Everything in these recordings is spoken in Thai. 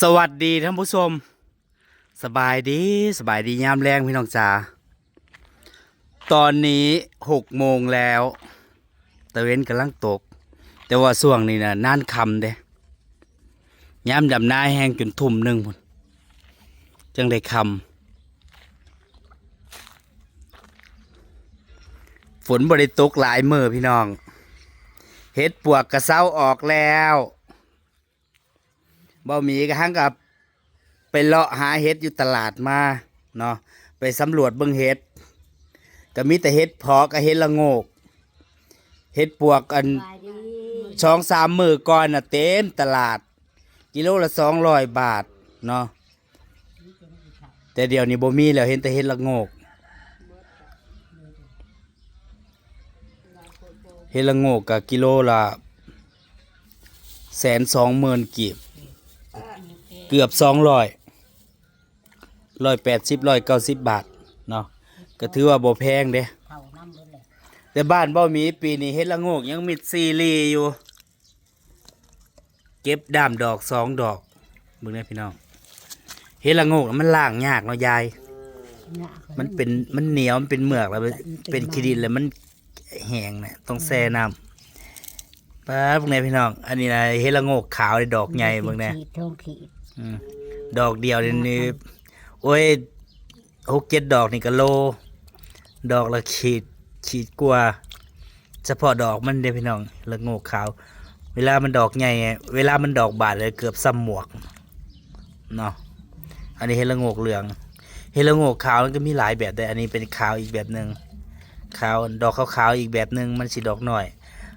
สวัสดีท่านผู้ชม สบายดีสบายดียามแรงพี่น้องจ๋าตอนนี้หกโมงแล้วตะเวนกำลังตก แต่ว่าช่วงนี้นะน่านคำเด้ยามดำหน้าแห้งจนทุ่มหนึ่งพุ่นจังได้คำฝนบริตกหลายมือพี่น้องเฮ็ดปวกกระเซ้าออกแล้ว บ่มีกระทั่งกับไปเลาะหาเฮ็ดอยู่ตลาดมาเนาะไปสำรวจเบิ่งเฮ็ดก็มีแต่เฮ็ดเพอกับเฮ็ดละโงกเฮ็ดปวกอันสบายดีสองสามมือก่อนน่ะเต็มตลาด กิโลละสองร้อยบาทเนาะแต่เดี๋ยวนี้บ่มีแล้วเห็นแต่เฮ็ดละโงกเฮ็ดละโงกกับกิโลละแสนสองหมื่นกีบ เกือบสองร้อยร้อยแปดสิบร้อยเก้าสิบบาทเนาะก็ถือว่าบ่แพงเด้เท่าน้ำเลยแหละแต่บ้านบ่มีปีนี้เฮ็ดละโงกยังมีซีรีอยู่ เก็บดามดอกสองดอกเบิ่งได้พี่น้องเฮ็ดละโงกมันล่างยากเนาะยาย เนี่ยมันเป็นมันเหนียวมันเป็นเมือกแล้วมันเป็นขี้ดินแล้วมันแห้งนะต้องแช่น้ำป้าเบิ่งได้พี่น้อง อันนี้นะเฮ็ดละโงกขาวในดอกใหญ่เบิ่งได้ขีดท้องขีด ดอกเดียวนี่นี่โอ้ยหกเจ็ดดอกนี่ก็โล ดอกละขีดขีดกว่าเฉพาะดอกมันเด้พี่น้องละโงกขาว เวลามันดอกใหญ่อะเวลามันดอกบานเลยเกือบซ้ำหมวกเนาะอันนี้เห็ดละโงกเหลืองเห็ดละโงกขาวมันก็มีหลายแบบแต่อันนี้เป็นขาวอีกแบบหนึ่งขาวดอกขาวๆอีกแบบหนึ่งมันสีดอกหน่อย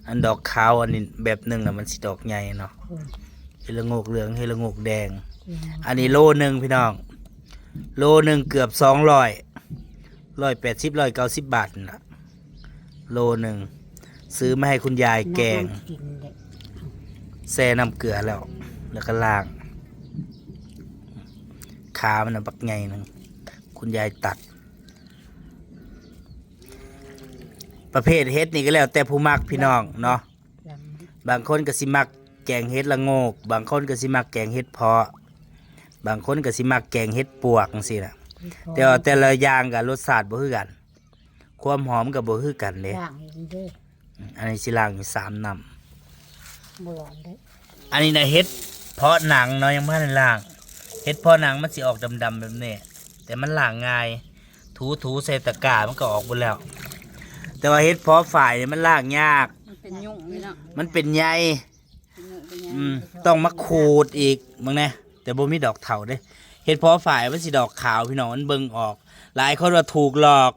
อันดอกขาวอันนี้แบบหนึ่งน่ะมันสีดอกใหญ่เนาะ เห็ดละโงกเหลืองเห็ดละโงกแดง อันนี้โลหนึ่งพี่น้อง โลหนึ่งเกือบสองร้อยร้อยแปดสิบร้อยเก้าสิบบาทนั่นล่ะโลหนึ่งซื้อมาให้คุณยายแกง น้ำกินเลยแซ่น้ำเกลือแล้ว แล้วก็ล้าง ขามันนะบักไงหนึงคุณยายตัด ประเภทเฮ็ดนี่ก็แล้วแต่ผู้มักพี่น้องเนาะลบางคนก็สิมัก แกงเฮ็ดละโงก บางคนก็สิมักแกงเฮ็ดเพาะ บางคนก็สิมักแกงเฮ็ดปวกจังซี่ล่ะำแต่ว่าแต่ละอย่างกับรสชาติบ่คือกัน ความหอมก็บ่คือกันเด้ย่างอีกเด้ออันนี้สิล้างอยู่สามน้ำบ่ร้อนเด้ออันนี้นะเฮ็ดเพาะหนังเนาะยังไม่ได้ล่างเฮ็ดเพาะหนังมันสิออกดำๆแบบนี้แต่มันล่างง่ายถูถูๆใส่ตะกร้ามันก็ออกหมดแล้ว แต่ว่าเฮ็ดเพาะฝ่ายนี่มันล่างยาก มันเป็นยุ่งนี่เนาะมันเป็นใย อืมต้องมาขูดอีกมึงแน่แต่บ่มีดอกเถาเด้เฮ็ดเพาะฝ่ายมันสิดอกขาวพี่น้องมันเบิ่งออก หลายคนว่าถูกหลอก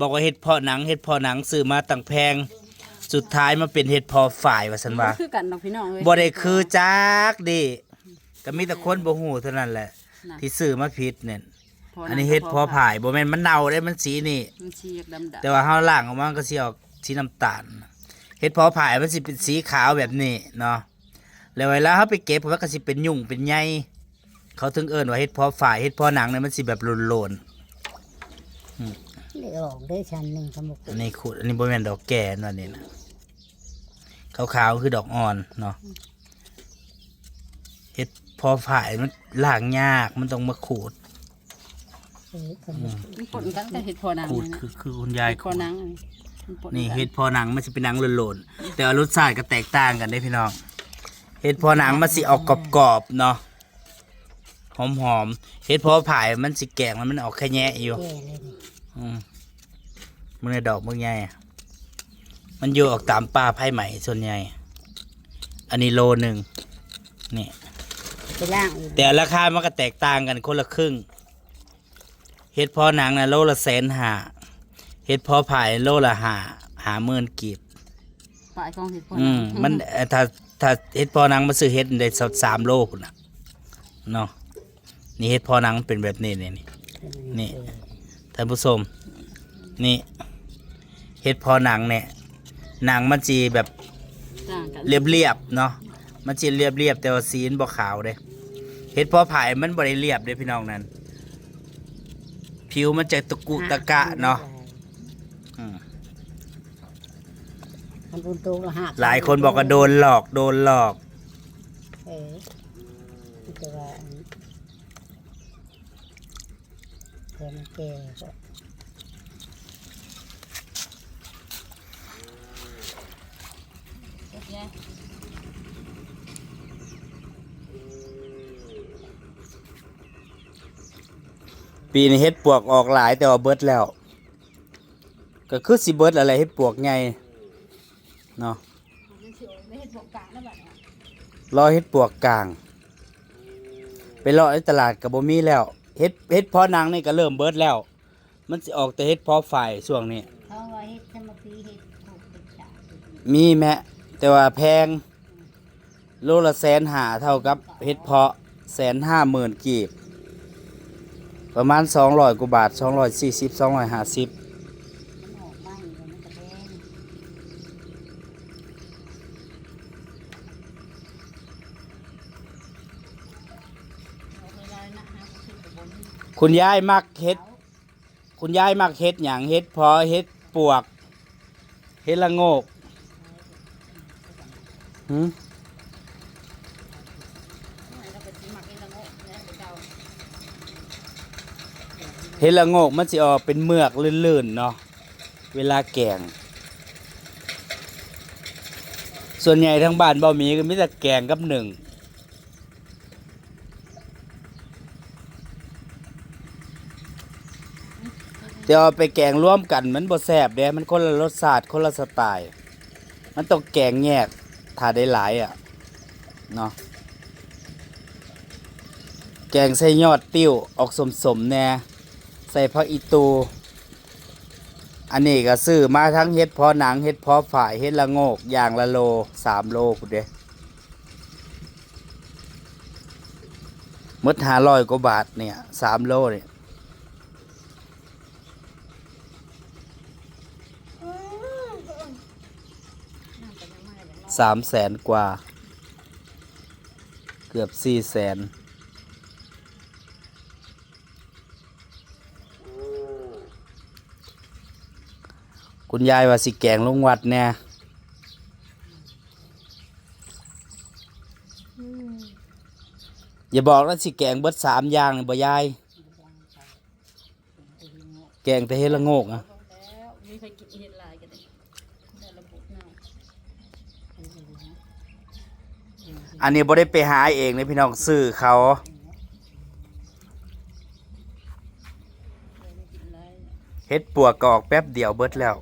บอกว่าเฮ็ดเพาะหนังเฮ็ดเพาะหนังซื้อมาตั้งแพง สุดท้ายมาเป็นเฮ็ดเพาะฝ่ายว่าซั่นว่าคือกันดอกพี่น้องเลยบ่ได้คือจักดิก็มีแต่คนบ่ฮู้เท่านั้นแหละ น่ะที่ซื้อมาผิดเนี่ยพอันนี้เฮ็ดพอผ่ายบ่แม่นมันเน่าได้มันสีนี่ มันชีกดำๆแต่ว่าเฮาล้างออกมามันก็สิออกสีน้ำตาลเฮ็ดพอผ่ายมันสิเป็นสีขาวแบบนี้เนาะ แล้วเวลาเฮาไปเก็บมันก็สิเป็นยุ่งเป็นใยเขาถึงเอิ้นว่าเฮ็ดพอฝ่ายเฮ็ดพอหนังเนี่ยมันสิแบบโลนได้ออกได้ชั้นหนึ่งสมุกๆอันนี้ขุดอันนี้บ่แม่นดอกแก่นั่นนี่นะขาวๆคือดอกอ่อนเนาะเฮ็ดพอฝ่ายมันล้างยากมันต้องมาขูดเออสมุกมันปนกันแต่เห็ดพอนังขูดนี่นะคือคือคุณยายเห็ดพขูอดนังอันนี้มันปกันี่เห็ดพอหนังมันจะเป็นหนังโหลนๆแต่ว่ารสชาติก็แตกต่างกันได้พี่น้อง เห็ดพอหนังมันสิออกกรอบๆเนาะหอมๆเห็ดพอผายมันสิแกงมันมันออกแค่แยะอยู่ แก่เลยนี่อืมมันในดอกมึงใหญ่อะมันอยู่ออกตามป่าไผ่ใหม่ส่วนใหญ่ อันนี้โลหนึ่งนี่ ไปล่างอีกแต่ราคามันก็แตกต่างกันคนละครึ่งเห็ดพอหนังนะโลละแสนหาเห็ดพอผายโลละหาหาหมื่นกีบปลายของเห็ดพออืนัมงมันเอ่อถ้า ถ้าเห็ดพอหนังมาซื้อเห็ดได้สักสามโลพุ่นน่ะเนาะนี่เห็ดพอหนังมันเป็นแบบนี้นี่นี่นี่ท่านผู้ชมนี่เห็ดพอหนังเนี่ยหนังมันจีแบบต่างกันเรียบๆเนาะมันจีเรียบๆแต่ว่าสีมันบ่ขาวเด้เห็ดพอผายมันบ่ได้เรียบเด้พี่น้องนั้น ผิวมันจะตะกุตะกะเนาะอื มันปุนตูละหักหลายคนบอกว่าโดนหลอกโดนหลอก เออแต่ว่าอันเพิ่นแก่ก็เฮ็ดแย่ปีนี้เฮ็ดปวกออกหลายแต่ว่าเบิดแล้ว ก็คือสิเบิดอะไรเฮ็ดปวกใหญ่ เนาะไม่เฮ็ดบอกกลางนะบัดเนี่ยรอเฮ็ดปวกกลาง ไปรอในตลาดก็บ่มีแล้วเฮ็ดเฮ็ดเพาะนางนี่ก็เริ่มเบิดแล้ว มันสิออกแต่เฮ็ดเพาะฝ่ายช่วงนี้เขาว่าเฮ็ดสมปีเฮ็ดถูกเป็นฉากมีแม่แต่ว่าแพงโลละแสนหาเท่ากับเฮ็ดเพาะแสนห้าหมื่นกีบ ประมาณสองร้อยกว่าบาทสองร้อยสี่สิบสองร้อยห้าสิบ มันออกมาอยู่แล้วมันก็แดง เอาเวลานะฮะขึ้นไปบน คุณยายมักเฮ็ด คุณยายมักเฮ็ดหยังเฮ็ดพอเฮ็ดปวก เฮ็ดละโงกหืมเราไปสิมักเองละโง่เนี่ยไปเดาเฮ็ดละโงกมันสิออกเป็นเมือกลื่นๆเนาะเวลาแกง ส่วนใหญ่ทั้งบ้านบ่มีก็มีแต่แกงกับหนึ่ง แต่เอาไปแกงร่วมกันมันบ่แซ่บเด้มันคนละรสชาติคนละสไตล์ มันต้องแกงแยกถ้าได้หลายอะเนาะแกงใส่ยอดติ้วออกสมๆแน่ใส่ผักอีตู อันนี้ก็ซื้อมาทั้งเฮ็ดพอหนังเฮ็ดพอฝ่ายเฮ็ดละโงกอย่างละโลสามโลพุดเด้มดห้าร้อยกว่าบาทเนี่ยสามโลเนี่ย สามแสนกว่า เกือบสี่แสนคุณยายว่าสิแกงลงวัดแน่อย่าบอกนะสิแกงเบิดสามอย่างเลยบ่ยาย แกงแต่เฮละโงกอะมีใครกินเฮ็ดลายกันเลยได้ระบบเนาะ อันนี้บ่ได้ไปหาเองเลยพี่น้องซื้อเขาเฮ็ดปวกก็ออกแป๊บเดียวเบิดแล้ว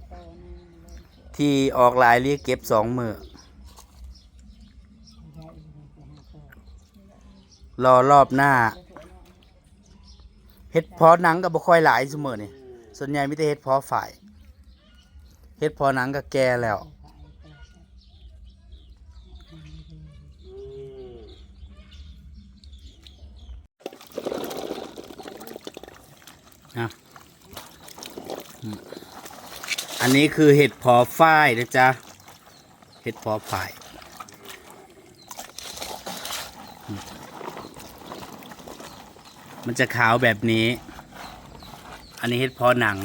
ที่ออกลายเรียกเก็บสองมือรอรอบหน้าเฮ็ดพอหนังก็บ่ค่อยหลายเสมอนี่ส่วนใหญ่มีแต่เฮ็ดพอฝ่ายเฮ็ดพอหนังก็แก่แล้ว นะอันนี้คือเห็ดพอฝ้ายนะจ๊ะ เห็ดพอฝ่าย มันจะขาวแบบนี้ อันนี้เห็ดพอหนัง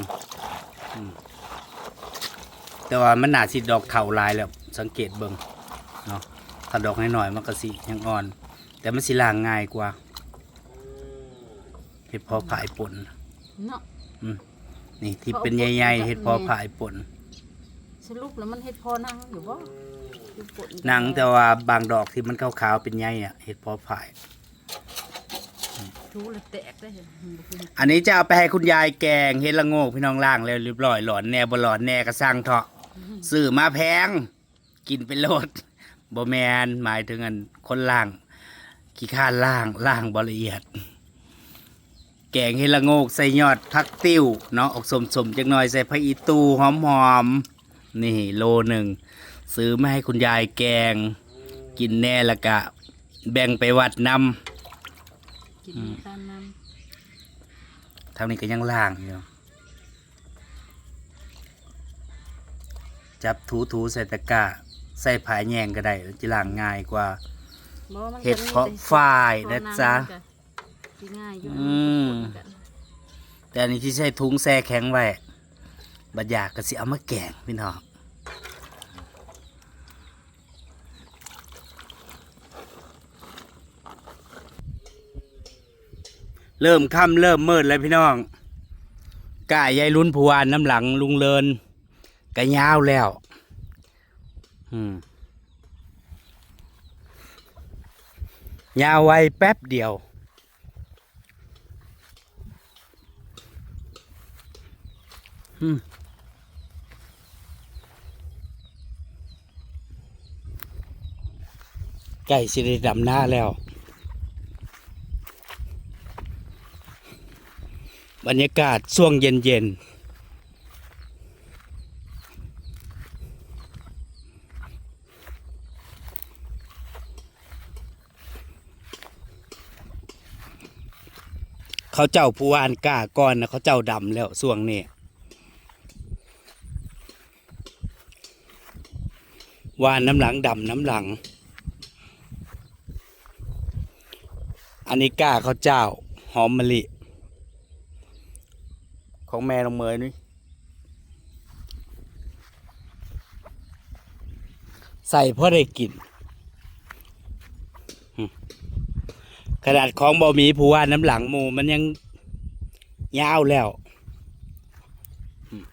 แต่ว่ามันหนาสิดอกเข่าลายแล้ว สังเกตเบิ่งเนาะ ถ้าดอกน้อยๆมันก็สิยังอ่อน แต่มันสิล่างง่ายกว่า เห็ดพอผายป่น เนาะ นี่ที่เป็นใหญ่ๆเห็ดเพอผายป่นสรุปแล้วมันเฮ็ดพอนั่งอยู่บ่คือปวดหนังแต่ว่าบางดอกที่มันขาวๆเป็นใยอะเห็ดเพอผาย ทูแล้วแตกได้เห็นบ่คืออันนี้จะเอาไปให้คุณยายแกงเห็ดละโงกพี่น้องล่างแล้วเรียบร้อยหลอนแน่บ่หลอนแน่ก็สร้างเถาะซื้อมาแพง กินเป็นโลดบ่แมนหมายถึงอันคนล่างขี้ข้านล่างล่างบ่ละเอียด แกงเห็ดละโงกใส่ยอดพักติ้วเนาะออกสมๆจักหน่อยใส่ผักอีตูหอมๆนี่โลหนึ่งซื้อมาให้คุณยายแกง กินแน่และกะ แบ่งไปวัดนำกินตามน้ทางนี้ก็ยังล่างอยู่จับถูถูๆใส่ตะกร้าใส่ผายแยงก็ได้จะล่างง่ายกว่าำบ่มันก็เห็ดมีเพาะฝ้ายนะจ๊ะ สิง่ายอยู่อืม แต่อันนี้ที่ใช้ถุงแช่แข็งไว้บัดอยากก็สิเอามาแกงพี่น้องเริ่มค่ำเริ่มมืดแล้วพี่น้องกายยายลุ้นผูวานน้ำหลังลุงเลินกะยาวแล้ว อืมยาวไว้แป๊บเดียว อืม ไก่สิได้ดำหน้าแล้ว บรรยากาศช่วงเย็นๆเขาเจ้าผู้วานกล้าก่อนนะเขาเจ้าดำแล้วช่วงนี้ วานน้ำหลังดำน้ำหลัง อันนี้ก้าเขาเจ้า หอมมะลิ ของแม่ลงเมยนี่ใส่เพราะได้กลิ่นขนาดของบอมีผู้ว่าน้ำหลังหมูมันยังยาวแล้วอืม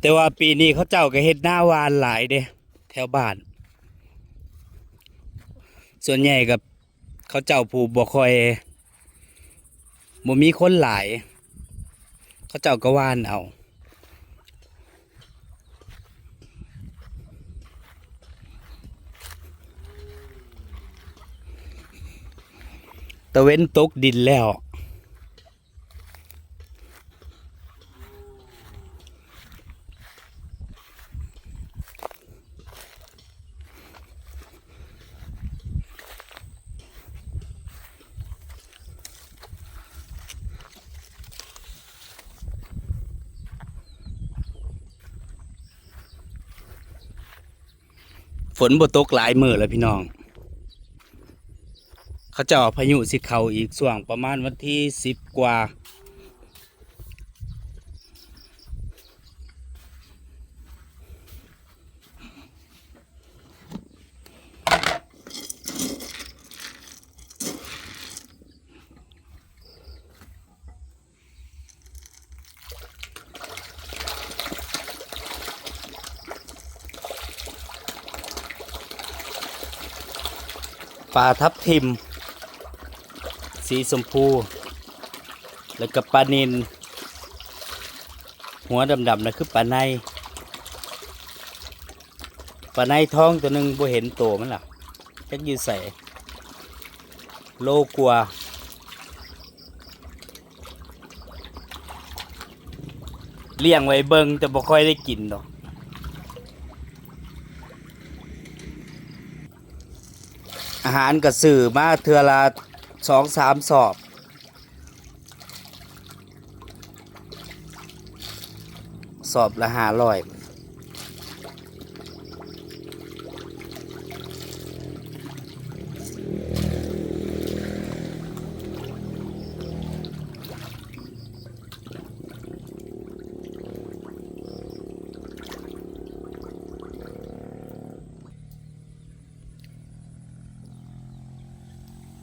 แต่ว่าปีนี้เขาเจ้าก็เฮ็ดหน้าวานหลายเด้แถวบ้าน ส่วนใหญ่กับเขาเจ้าผูบ่คอยบ่มีคนหลาย เขาเจ้าก็ว่านเอาตะเว้นตกดินแล้ว ฝนบ่ตกหลายมือแล้วพี่น้อง เขาเจะพายุสิเข้าอีกส่วงประมาณวันที่สิบกว่า ปลาทับทิม สีชมพู แล้วก็ปลานิน หัวดำๆนะคือปลาในปลาในท้องตัวหนึ่งบ่เห็นโตวมันล่ะจักยืใส่โลกลัวเลี้ยงไว้เบิงแต่บ่ค่อยได้กินดอก อาหารกระสือมาเทือละสองสามสอบ สอบละหาลอย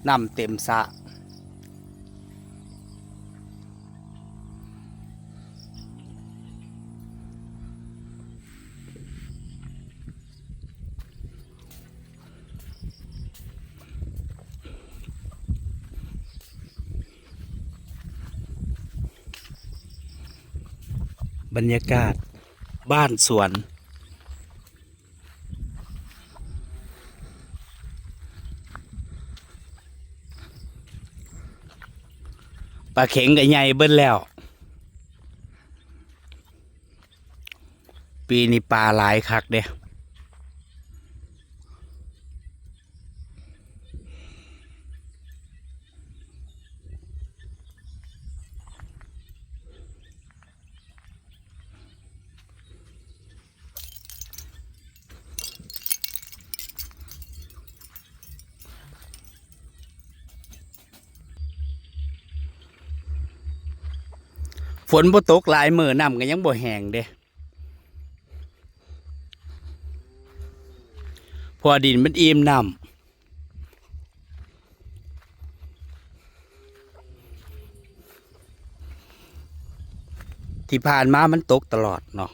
น้ำเต็มสระบรรยากาศบ้านสวน ปลาเข็งกับใหญ่เบิ้ลแล้ว ปีนี้ปลาหลายคักเด้ ฝนบ่ตกหลายมือน้ำก็ยังบ่แห้งเด้พอดินมันอิ่มน้ำที่ผ่านมามันตกตลอดเนาะ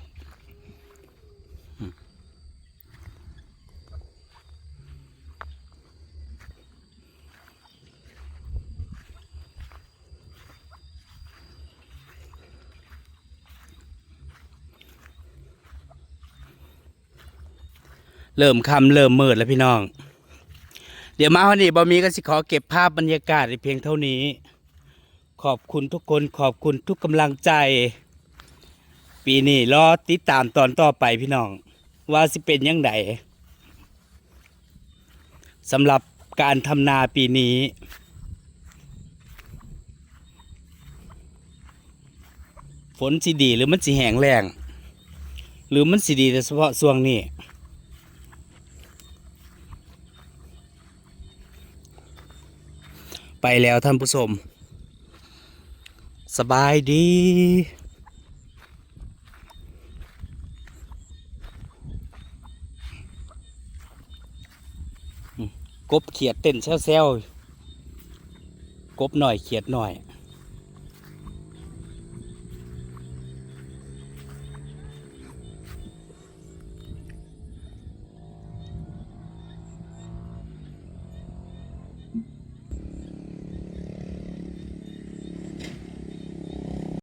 เริ่มคำเริ่มมืดแล้วพี่น้อง เดี๋ยวมาวันนี้บอมีก็สิขอเก็บภาพบรรยากาศในเพียงเท่านี้ ขอบคุณทุกคนขอบคุณทุกกำลังใจ ปีนี้รอติดตามตอนต่อไปพี่น้อง ว่าสิเป็นยังไงสำหรับการทำนาปีนี้ ฝนสิดีหรือมันสิแห้งแล้งหรือมันสิดีแต่เฉพาะช่วงนี้ ไปแล้วท่านผู้ชม สบายดีกบเขียดเต้นแซวๆกบหน่อยเขียดหน่อย